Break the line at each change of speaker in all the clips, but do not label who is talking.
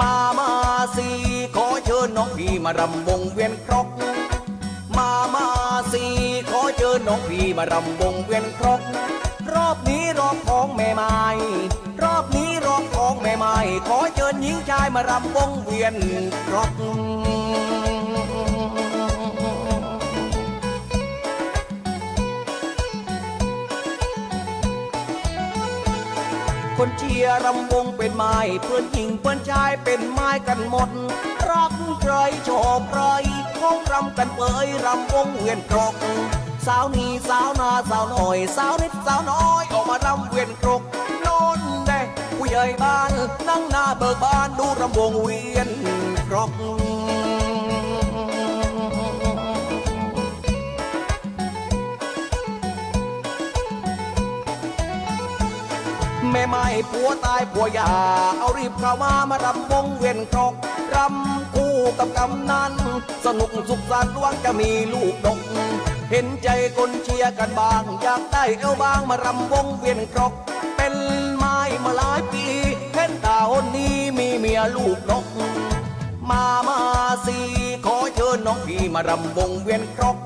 มามาสีขอเชิญน้องพี่มารำวงเวียนครก มามาสีขอเชิญน้องพี่มารำวงเวียนครก รอบนี้รอบของแม่ไม้รอบนี้รอบของแม่ไม้ขอเชิญหญิงชายมารำวงเวียนครก คนเชียร์รำวงเป็นไม้เพื่อนหญิงเพื่อนชายเป็นไม้กันหมด รักใครชอบใครของรำกันเปยรำวงเวียนครกสาวนี้สาวนาสาวหน่อย สาวนิดสาวน้อยออกมารำเวียนครกโนนแดงผู้ใหญ่บ้านนั่งหน้าเบิกบานดูรำวงเวียนครก แม่ไม่ผัวตายผัวยา เอารีบเข้ามามารำวงเวียนครกรำคู่กับกำนันสนุกสุขสันต์วังจะมีลูกดก เห็นใจคนเชียร์กันบาง อยากได้เอวบางมารำวงเวียนครกเป็นไม้มาหลายปีเห็นตาคนนี้มีเมียลูกดก มามาสีขอเชิญน้องพี่มารำวงเวียนครก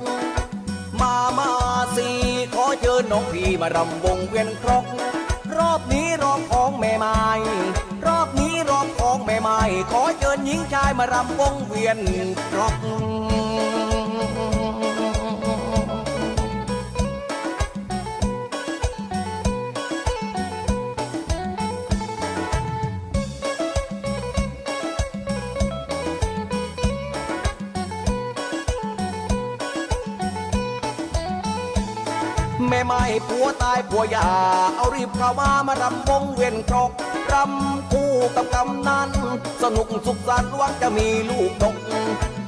มามาสีขอเชิญน้องพี่มารำวงเวียนครก รอบนี้รอบของแม่ไม้รอบนี้รอบของแม่ไม้ขอเชิญหญิงชายมารำวงเวียนรอบ แม่ไม่ผัวตายผัวยา เอารีบเข้ามามารำวงเวียนครกรำคู่กับกำนันสนุกสุขสันต์วังจะมีลูกดก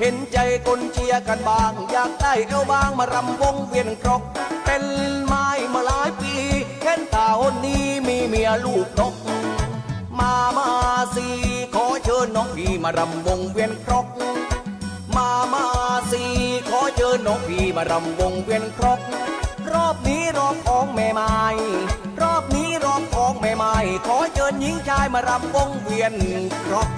เห็นใจคนเชียร์กันบาง อยากได้เอวบางมารำวงเวียนครก เป็นไม้มาหลายปีเห็นตาคนนี้มีเมียลูกดก มามาสีขอเชิญน้องพี่มารำวงเวียนครก มามาสีขอเชิญน้องพี่มารำวงเวียนครก ญหญิงชายมารำวงเวียนครก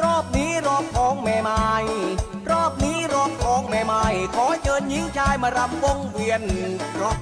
รอบนี้รอบของแม่ไม้รอบนี้รอบของแม่ไม้ขอเชิญหญิงชายมารำวงเวียนครก